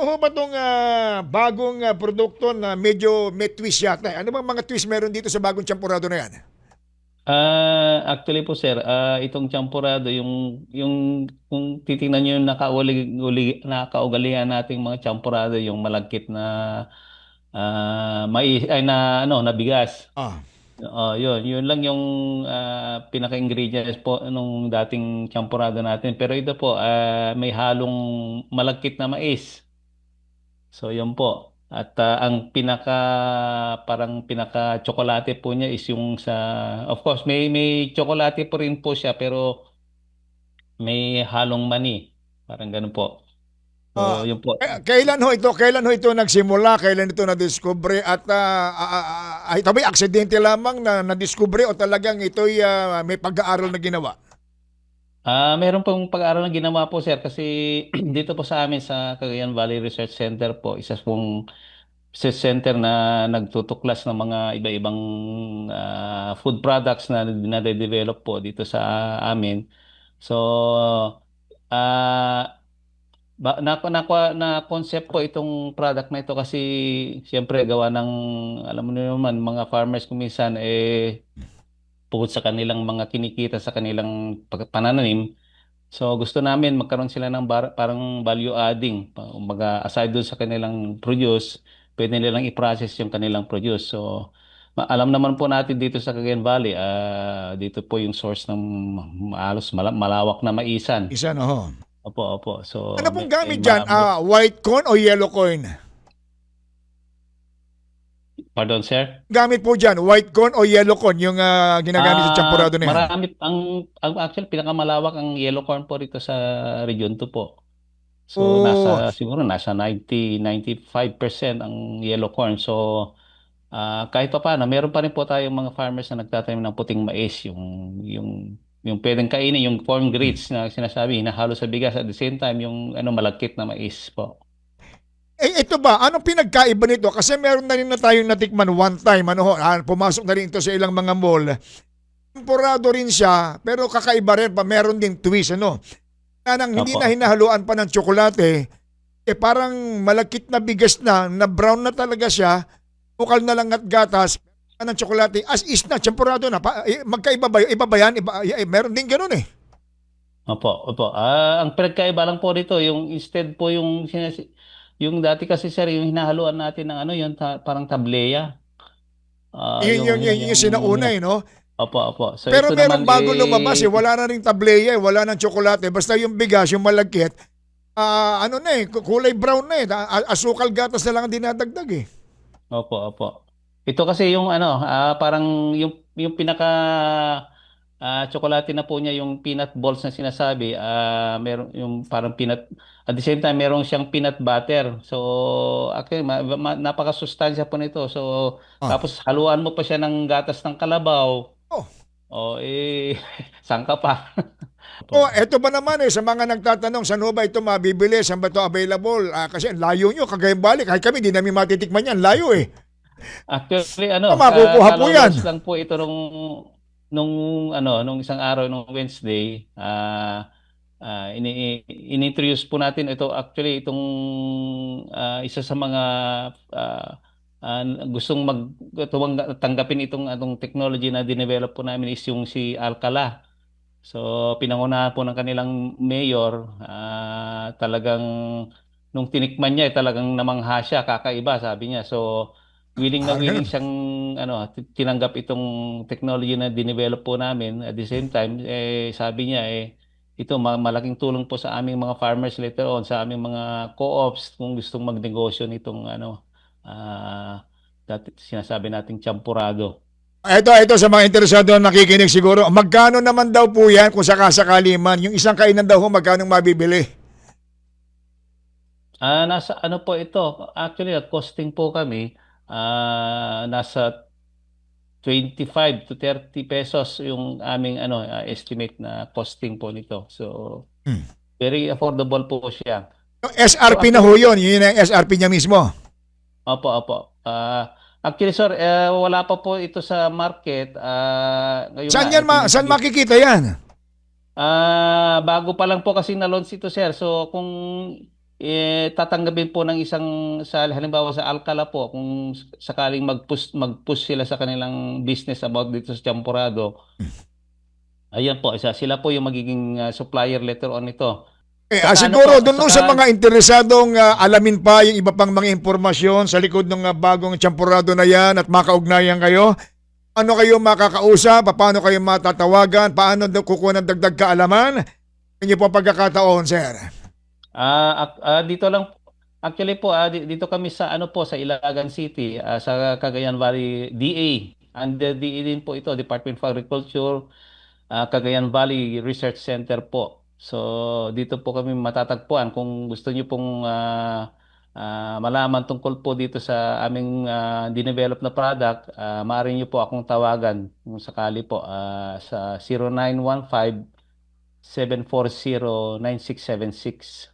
Ano ho ba itong bagong ah, produkto na medyo may twist yata? Ano bang mga twist meron dito sa bagong champurado na yan? Ah, actually po sir, ah, itong champurado yung yung kung titingnan niyo yung nakauli uli, nakaugalian nating mga champurado yung malagkit na ah, mais ay na ano na bigas. Ah, Oh, yun, yun lang yung ah, pinaka-ingredients po nung dating champurado natin. Pero ito po, ah, may halong malagkit na mais. So, yun po. At ah, ang pinaka parang pinaka tsokolate po niya is yung sa of course may may tsokolate po rin po siya pero may halong mani. Parang ganun po. Ah, So, yun po. kailan ho ito? Kailan ho ito nagsimula? Kailan ito na-discover? At ah, ah, ah, ah, ito ba aksidente lamang na na-discover o talagang ito'y ah, may pag-aaral na ginawa? Ah, meron pong pag-aaral na ginawa po sir kasi dito po sa amin sa Cagayan Valley Research Center po, isa pong research center na nagtutuklas ng mga iba-ibang ah, food products na na-develop po dito sa amin. So, ah ba, na, na, na concept po itong product na ito kasi siyempre gawa ng alam mo naman mga farmers kuminsan eh bukod sa kanilang mga kinikita sa kanilang panananim, so gusto namin magkaroon sila ng bar- parang value adding. Kumbaga, aside dun sa kanilang produce, pwede nilang i-process yung kanilang produce. So, alam naman po natin dito sa Cagayan Valley, ah, dito po yung source ng mala- malawak na maisan. Isa na ho. Opo, opo. So, Ano pong gamit dyan? Ma- white corn o yellow corn? Pardon, sir? Gamit po dyan, white corn o yellow corn yung ah, ginagamit sa Ah, champurado na yan? Marami ang, ang actually pinakamalawak ang yellow corn po rito sa region 2 po. So Oh. nasa siguro nasa 90 95% ang yellow corn. So ah, kahit pa paano, meron pa rin po tayong mga farmers na nagtatanim ng puting mais, yung yung yung pwedeng kainin, yung corn grits na sinasabi, hinahalo sa bigas at the same time yung ano malagkit na mais po. Eh, ito ba? Anong pinagkaiba nito? Kasi meron na rin na tayong natikman one time. Ano ho, ah, pumasok na rin ito sa ilang mga mall. Temporado rin siya, pero kakaiba rin pa. Meron din twist, ano? Kaya nang hindi na hinahaluan pa ng tsokolate, eh parang malakit na bigas na, na brown na talaga siya, bukal na lang at gatas, ng tsokolate, as is na, temporado na. Pa, eh, magkaiba ba? Iba ba yan? Iba, eh, meron din ganun eh. Opo, opo. Ah, ang pinagkaiba lang po dito, yung instead po yung sinas- yung dati kasi sir, yung hinahaluan natin ng ano, yung ta- parang tableya. Ah, yun, yun, yun, yung sinauna eh, no? Opo, opo. So Pero meron bago eh, lumabas eh. Wala na ring tableya eh. Wala nang tsokolate. Basta yung bigas, yung malagkit, ah ano na eh, kulay brown na eh. A- Asukal gatas na lang ang dinadagdag eh. Opo, opo. Ito kasi yung ano, ah, parang yung yung pinaka ah, tsokolate na po niya yung peanut balls na sinasabi, ah meron yung parang peanut at the same time meron siyang peanut butter. So actually ma, ma, napakasustansya po nito. So Ah. tapos haluan mo pa siya ng gatas ng kalabaw. Oh. Oh, eh saan ka pa? O, eto ba naman eh, sa mga nagtatanong, saan ba ito mabibili? Saan ba ito available? Ah, kasi ang layo nyo, kagayang balik. Kahit kami, di namin matitikman yan. Layo eh. Actually, ano, Ah, makukuha po yan. lang po ito nung nung ano, nung isang araw nung Wednesday, ah ah, ini inintroduce po natin ito actually itong ah, isa sa mga ah, ah, gustong mag tuwang- tanggapin itong atong technology na dinevelop po namin is yung si Alcala. So pinangunahan po ng kanilang mayor, ah, talagang nung tinikman niya, eh, talagang namangha siya, kakaiba sabi niya. So willing na Ah, willing siyang ano tinanggap itong technology na dinevelop po namin at the same time eh sabi niya eh ito ma- malaking tulong po sa aming mga farmers later on sa aming mga co-ops kung gustong magnegosyo nitong ano ah dati sinasabi nating champurado. Ito, ito sa mga interesado na nakikinig siguro. Magkano naman daw po yan kung sakasakali man? Yung isang kainan daw magkano mabibili? Ah nasa ano po ito actually at costing po kami ah nasa 25 to 30 pesos yung aming ano ah, estimate na costing po nito. So Hmm. very affordable po siya. Yung SRP na ho yun. Yun ang SRP niya mismo. Opo, opo. Ah, actually, sir, eh, wala pa po ito sa market. Ngayon Saan yan ma- saan makikita yan? Ah, bago pa lang po kasi na-launch ito, sir. So, kung eh, tatanggapin po ng isang sa halimbawa sa Alcala po kung sakaling mag-push mag-push sila sa kanilang business about dito sa Champurado. Ayan po, isa sila po yung magiging uh, supplier later on ito. Eh, ah, ano siguro, po, doon sa mga interesadong ah, alamin pa yung iba pang mga impormasyon sa likod ng ah, bagong champurado na yan at makaugnayan kayo, ano kayo makakausap, paano kayo matatawagan, paano kukuha ng dagdag kaalaman, inyo po pagkakataon, sir. Ah, ah, dito lang actually po ah, di- dito kami sa ano po sa Ilagan City ah, sa Cagayan Valley DA. Under DA din po ito, Department of Agriculture, ah, Cagayan Valley Research Center po. So dito po kami matatagpuan kung gusto niyo pong ah, ah, malaman tungkol po dito sa aming ah, dinevelop na product, ah, maaari niyo po akong tawagan kung sakali po ah, sa 0915 740-9676.